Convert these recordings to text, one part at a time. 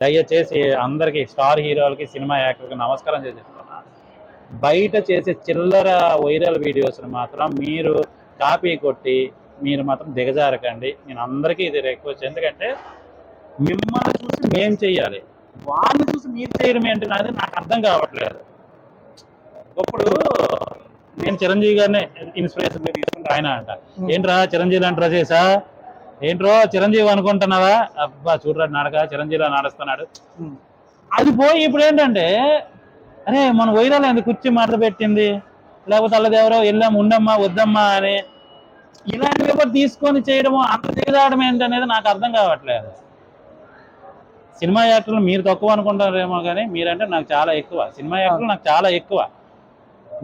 దయచేసి అందరికి స్టార్ హీరోలకి సినిమా యాక్టర్కి నమస్కారం చేసి బయట చేసే చిల్లర వైరల్ వీడియోస్ని మాత్రం మీరు కాపీ కొట్టి మీరు మాత్రం దిగజారకండి. నేను అందరికీ ఇది రిక్వెస్ట్. ఎందుకంటే మిమ్మల్ని చూసి మేం చెయ్యాలి. వాళ్ళని చూసి మీరు చేయడం ఏంటి అనేది నాకు అర్థం కావట్లేదు. ఇప్పుడు నేను చిరంజీవి గారిని ఇన్స్పిరేషన్ తీసుకుంటే ఆయన అంట. ఏంట్రా చిరంజీవి అంటారా చేసా ఏంట్రో చిరంజీవి అనుకుంటున్నావా? అబ్బా చూడరా నాడక చిరంజీవిలా నడుస్తున్నాడు. అది పోయి ఇప్పుడు ఏంటంటే అరే మన వైరాలు ఎందుకు కుర్చీ మాట పెట్టింది? లేకపోతే అల్లది ఎవరో వెళ్ళాము ఉండమ్మా వద్దమ్మా అని. ఇలాంటివి కూడా తీసుకొని చేయడము అంత దిగజాడడం ఏంటనేది నాకు అర్థం కావట్లేదు. సినిమా యాక్టర్లు మీరు తక్కువ అనుకుంటారేమో కానీ మీరంటే నాకు చాలా ఎక్కువ. సినిమా యాక్టర్లు నాకు చాలా ఎక్కువ.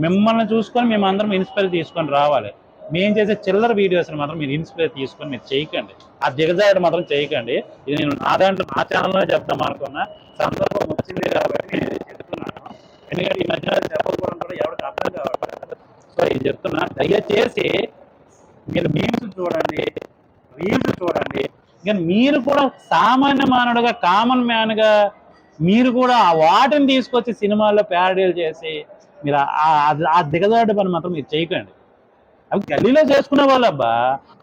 మిమ్మల్ని చూసుకొని మేము అందరం ఇన్స్పైర్ తీసుకొని రావాలి. మేము చేసే చిల్లర వీడియోస్ని మాత్రం మీరు ఇన్స్పైర్ తీసుకొని మీరు చేయకండి. ఆ దిగజాయడం మాత్రం చేయకండి. ఇది నేను నా దాంట్లో నా ఛానల్లో చెప్తాం అనుకున్నా. సందర్భం వచ్చింది కాబట్టి నేను చెప్తున్నాను. ఎందుకంటే ఈ మధ్యన అది చెప్పకపోవడం కూడా ఎవరికి అర్థం కావట్లేదు. సో ఇది చెప్తున్నా. దయచేసి మీరు మీమ్స్ చూడండి రీల్స్ చూడండి. కానీ మీరు కూడా సామాన్య మానవుడుగా కామన్ మ్యాన్గా మీరు కూడా ఆ వాటిని తీసుకొచ్చి సినిమాల్లో ప్యారడీలు చేసి మీరు ఆ- ఆ దిగజాడు పని మాత్రం మీరు చేయకండి. అవి గల్లీలో చేసుకునే వాళ్ళు అబ్బా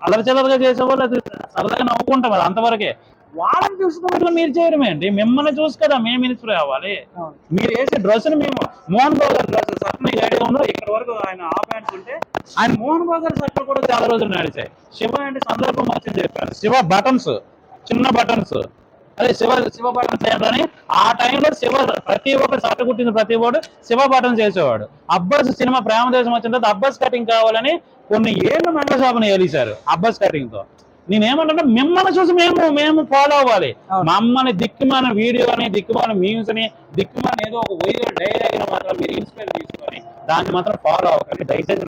అలరి చిల్లరగా చేసేవాళ్ళు అది సరదాగా నవ్వుకుంటాం అది అంతవరకే. వాళ్ళని చూసుకున్నట్లు మీరు చేయడం ఏంటి? మిమ్మల్ని చూసి కదా మేము ఇన్స్పైర్ అవ్వాలి. మీరు వేసే డ్రెస్ మేము మోహన్ బాబు గారి డ్రెస్ మీకు ఐడియా ఉందో ఇక్కడ వరకు ఆయన ఆ ప్యాంట్స్ ఉంటే ఆయన మోహన్ బాబు గారి షర్ట్లు కూడా చాలా రోజులు నడిచాయి. శివ అంటే సందర్భం వచ్చింది చెప్పాను. శివ బటన్స్ చిన్న బటన్స్ అదే శివ శివ బటన్స్ ఏంటని ఆ టైంలో శివ ప్రతి ఒక్కరు షర్ట్ కుట్టిన ప్రతి ఒక్కడు శివ బటన్స్ చేసేవాడు. అబ్బాస్ సినిమా ప్రేమదేశం వచ్చిన తర్వాత అబ్బాస్ కటింగ్ కావాలని కొన్ని ఏళ్ళు మంగళ షాపుని ఏలిశారు అబ్బాస్ కటింగ్తో. నేనేమంటే మిమ్మల్ని చూసి మేము మేము ఫాలో అవ్వాలి. మమ్మల్ని దిక్కుమాన వీడియో అని దిక్కుమాన మీమ్స్ అని దిక్కుమాన ఏదో ఒక వైరల్ డైలాగ్ మాత్రం మీరు ఇన్స్పైర్ తీసుకొని దాన్ని మాత్రం ఫాలో అవ్వకండి. దయచేసి